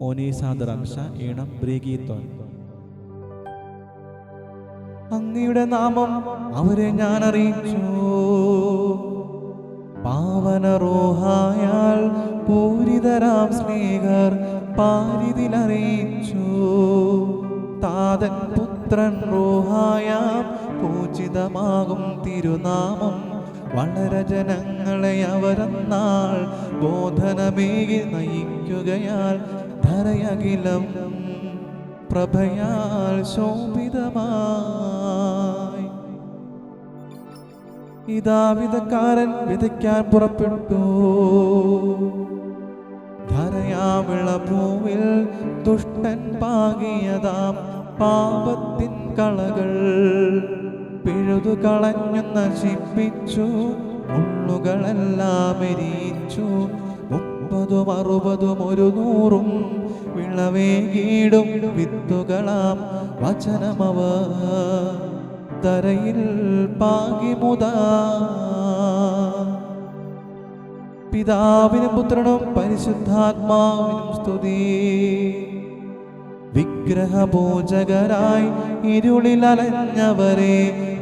ഓനീസാദറംശ ഈണം ബ്രീഗീത്തോൻ അങ്ങയുടെ നാമം അവരെ ഞാൻ അറിയിച്ചു പാവന റോഹായാൽ പൂരിതരാം സ്നേഹർ പാരിതിലറിയിച്ചു. താതൻ പുത്രൻ റോഹായാം പൂജിതമാകും തിരുനാമം. വളരെ ജനങ്ങളെ അവരെന്നാൾ ബോധനമേകി നയിക്കുകയാൽ ധരയകിലം പ്രഭയാൽ ശോഭിതമായി. ഇതാ വിധക്കാരൻ വിതയ്ക്കാൻ പുറപ്പെട്ടു. ധരയാവിള ഭൂവിൽ ദുഷ്ടൻ പാകിയതാം പാപത്തിൻ കളകൾ. പിഴുതു കളഞ്ഞു നശിപ്പിച്ചു മുള്ളുകളെല്ലാം എരിയിച്ചു മുപ്പതും അറുപതും ഒരു നൂറും വിളവേകീടും വിത്തുകളാം വചനമവ തരയിൽ പാകിമുത. പിതാവിനും പുത്രനും പരിശുദ്ധാത്മാവിനും സ്തുതി. വിഗ്രഹപൂജകരായി ഇരുളിൽ അലഞ്ഞവരെ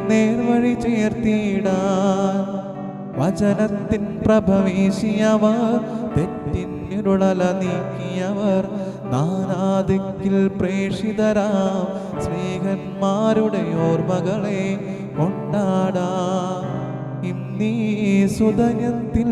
നേർവഴി ചേർത്തിടാൻ. വചനത്തിൻ പ്രഭവേശിയവർ തെറ്റിനുരുളല നീക്കിയവർ നാനാദിക്കിൽ പ്രേഷിതരാം സ്നേഹന്മാരുടെ ഓർമ്മകളെ കൊണ്ടാടാം. ഇന്നീ സുതനത്തിൽ